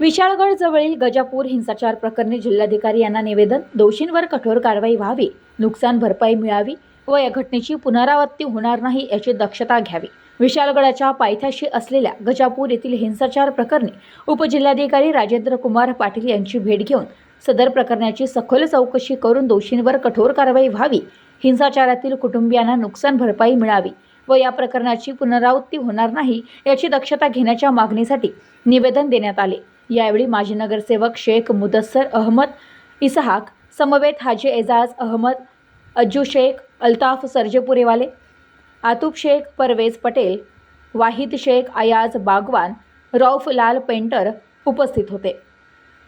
विशाळगड जवळील गजापूर हिंसाचार प्रकरणी जिल्हाधिकारी यांना निवेदन दोषींवर कठोर कारवाई व्हावी नुकसान भरपाई मिळावी व या घटनेची पुनरावृत्ती होणार नाही याची दक्षता घ्यावी. विशाळगडाच्या पायथ्याशी असलेल्या गजापूर येथील हिंसाचार प्रकरणी उपजिल्हाधिकारी राजेंद्र कुमार पाटील यांची भेट घेऊन सदर प्रकरणाची सखोल चौकशी करून दोषींवर कठोर कारवाई व्हावी हिंसाचारातील कुटुंबियांना नुकसान भरपाई मिळावी व या प्रकरणाची पुनरावृत्ती होणार नाही याची दक्षता घेण्याच्या मागणीसाठी निवेदन देण्यात आले. यावेळी माजी नगरसेवक शेख मुदस्सर अहमद इसहाक समवेत हाजी एजाज अहमद अज्जू शेख अल्ताफ सरजेपुरेवाले आतुब शेख परवेज पटेल वाहिद शेख अयाज बागवान रौफ लाल पेंटर उपस्थित होते.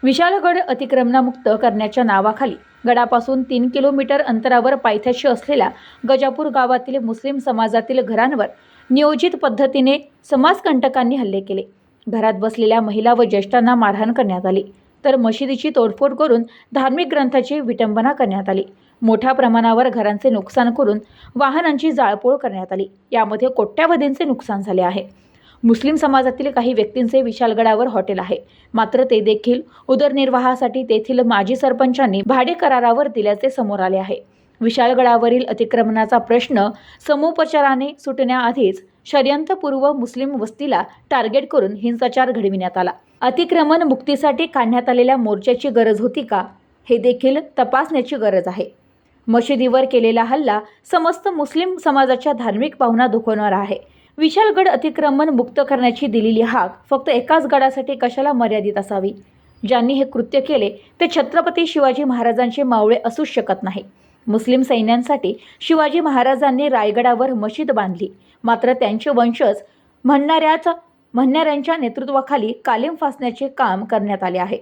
विशालगड अतिक्रमणामुक्त करण्याच्या नावाखाली गडापासून तीन किलोमीटर अंतरावर पायथ्याशी असलेल्या गजापूर गावातील मुस्लिम समाजातील घरांवर नियोजित पद्धतीने समाजकंटकांनी हल्ले केले. घरात बसलेल्या महिला व ज्येष्ठांना मारहाण करण्यात आली. तर मशिदीची तोडफोड करून धार्मिक ग्रंथाची विटंबना करण्यात आली. मोठ्या प्रमाणावर घरांचे नुकसान करून वाहनांची जाळपोळ करण्यात आली. यामध्ये कोट्यावधींचे नुकसान झाले आहे. मुस्लिम समाजातील काही व्यक्तींचे विशालगडावर हॉटेल आहे. मात्र ते देखील उदरनिर्वाहासाठी तेथील माजी सरपंचांनी भाडे करारावर दिल्याचे समोर आले आहे. विशालगडावरील अतिक्रमणाचा प्रश्न समुपचाराने सुटण्याआधीच षडयंत्रपूर्व मुस्लिम वस्तीला टार्गेट करून हिंसाचार घडविण्यात आला. अतिक्रमण मुक्तीसाठी काढण्यात आलेल्या मोर्चाची गरज होती का? हे देखील तपासण्याची गरज आहे. मशिदीवर केलेला हल्ला समस्त मुस्लिम समाजाच्या धार्मिक भावना दुखवणारा आहे. विशालगड अतिक्रमण मुक्त करण्याची दिलेली हाक फक्त एकाच गडासाठी कशाला मर्यादित असावी? ज्यांनी हे कृत्य केले ते छत्रपती शिवाजी महाराजांचे मावळे असूच शकत नाही. मुस्लिम सैन्यांसाठी शिवाजी महाराजांनी रायगडावर मशीद बांधली. मात्र त्यांचे वंशज म्हणणाऱ्याच म्हणणाऱ्यांच्या नेतृत्वाखाली कालीम फासण्याचे काम करण्यात आले आहे.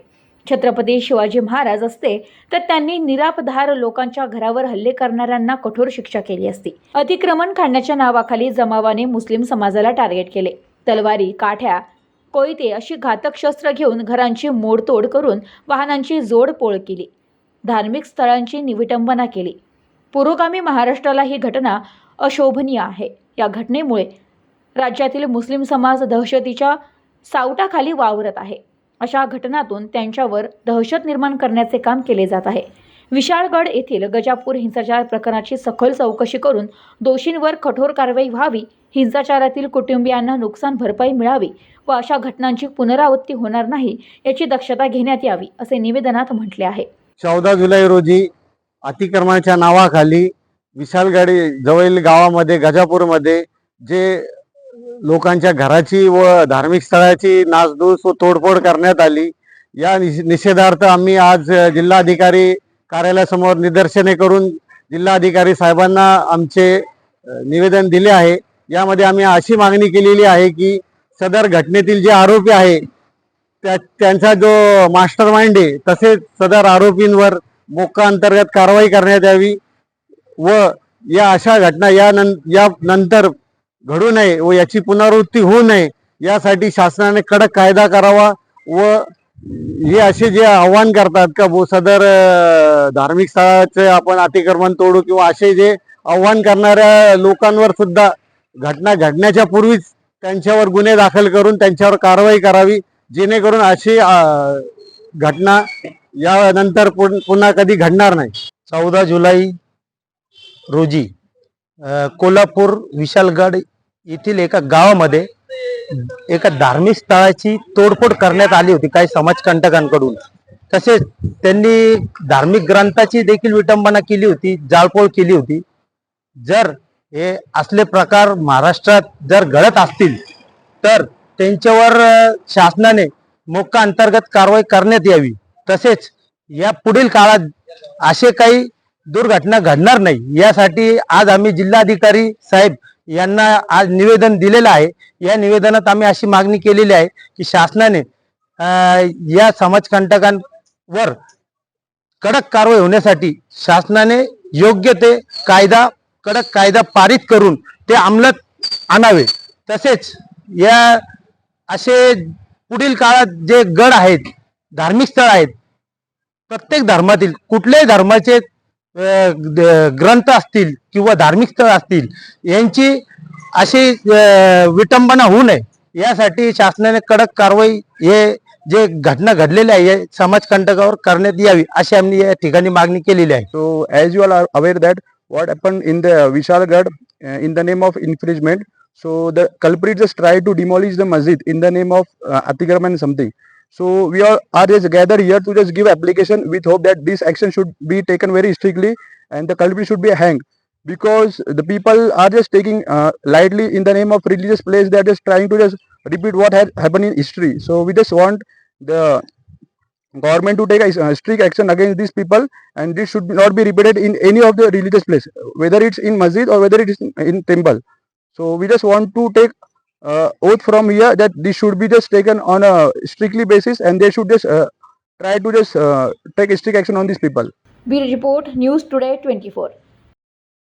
छत्रपती शिवाजी महाराज असते तर त्यांनी निरापधार लोकांच्या घरावर हल्ले करणाऱ्यांना कठोर शिक्षा केली असती. अतिक्रमण काढण्याच्या नावाखाली जमावाने मुस्लिम समाजाला टार्गेट केले. तलवारी काठ्या कोयते अशी घातक शस्त्र घेऊन घरांची मोडतोड करून वाहनांची जोडपोळ केली. धार्मिक स्थळांची निविटंबना केली. पुरोगामी महाराष्ट्राला ही घटना अशोभनीय आहे. या घटनेमुळे राज्यातील मुस्लिम समाज दहशतीच्या सावटाखाली वावरत आहे. अशा घटनातून त्यांच्यावर दहशत निर्माण करण्याचे काम केले जात आहे. विशाळगड येथील गजापूर हिंसाचार प्रकरणाची सखोल चौकशी करून दोषींवर कठोर कारवाई व्हावी हिंसाचारातील कुटुंबियांना नुकसान भरपाई मिळावी व अशा घटनांची पुनरावृत्ती होणार नाही याची दक्षता घेण्यात यावी असे निवेदनात म्हटले आहे. चौदा जुलै रोजी अतिक्रमणाच्या नावाखाली विशालगडी जवळील गावामध्ये गजापूरमध्ये जे लोकांच्या घराची व धार्मिक स्थळाची नासधूस व तोडफोड करण्यात आली. या निषेधार्थ आम्ही आज जिल्हाधिकारी कार्यालयासमोर निदर्शने करून जिल्हाधिकारी साहेबांना आमचे निवेदन दिले आहे. यामध्ये आम्ही अशी मागणी केलेली आहे की सदर घटनेतील जे आरोपी आहे त्यांचा जो मास्टर माइंड आहे तसेच सदर आरोपींवर मोक्का अंतर्गत कारवाई करण्यात यावी व या अशा घटना या नं या नंतर घडू नये व याची पुनरावृत्ती होऊ नये यासाठी शासनाने कडक कायदा करावा व हे असे जे आव्हान करतात का सदर धार्मिक स्थळाचे आपण अतिक्रमण तोडू किंवा असे जे आव्हान करणाऱ्या लोकांवर सुद्धा घटना घडण्याच्या पूर्वीच त्यांच्यावर गुन्हे दाखल करून त्यांच्यावर कारवाई करावी जेणेकरून अशी घटना यानंतर पुन- पुन्हा कधी घडणार नाही. चौदा जुलै रोजी कोल्हापूर विशालगड येथील एका गावामध्ये एका धार्मिक स्थळाची तोडफोड करण्यात आली होती काही समाजकंटकांकडून. तसेच त्यांनी धार्मिक ग्रंथाची देखील विटंबना केली होती जाळपोळ केली होती. जर हे असले प्रकार महाराष्ट्रात जर घडत असतील तर त्यांच्यावर शासनाने मोक्का अंतर्गत कारवाई करण्यात यावी. तसेच या पुढील काळात असे काही दुर्घटना घडणार नाही. यासाठी आज आम्ही जिल्हाधिकारी साहेब यांना आज निवेदन दिलेलं आहे. या निवेदनात आम्ही अशी मागणी केलेली आहे की शासनाने या समाजकंटकांवर कडक कारवाई होण्यासाठी शासनाने योग्य ते कायदा कडक कायदा पारित करून ते अंमलात आणावे. तसेच या असे पुढील काळात जे गड आहेत धार्मिक स्थळ आहेत प्रत्येक धर्मातील कुठल्याही धर्माचे ग्रंथ असतील किंवा धार्मिक स्थळ असतील यांची अशी विटंबना होऊ नये यासाठी शासनाने कडक कारवाई हे जे घटना घडलेली आहे समाजकंटकावर करण्यात यावी अशी आम्ही या ठिकाणी मागणी केलेली आहे so as you are aware that what what in the Vishalgad in the name of infringement. So the culprit just tried to demolish the masjid in the name of uh, Atikraman something. So we all are just gathered here to just give application with hope that this action should be taken very strictly and the culprit should be hanged. Because the people are just taking uh, lightly in the name of religious place they are just trying to just repeat what had happened in history. So we just want the government to take a uh, strict action against these people and this should not be repeated in any of the religious place whether it's in masjid or whether it is in, in temple so we just want to take uh, oath from here that this should be just taken on a strictly basis and they should just uh, try to just uh, take strict action on these people. We report News Today 24.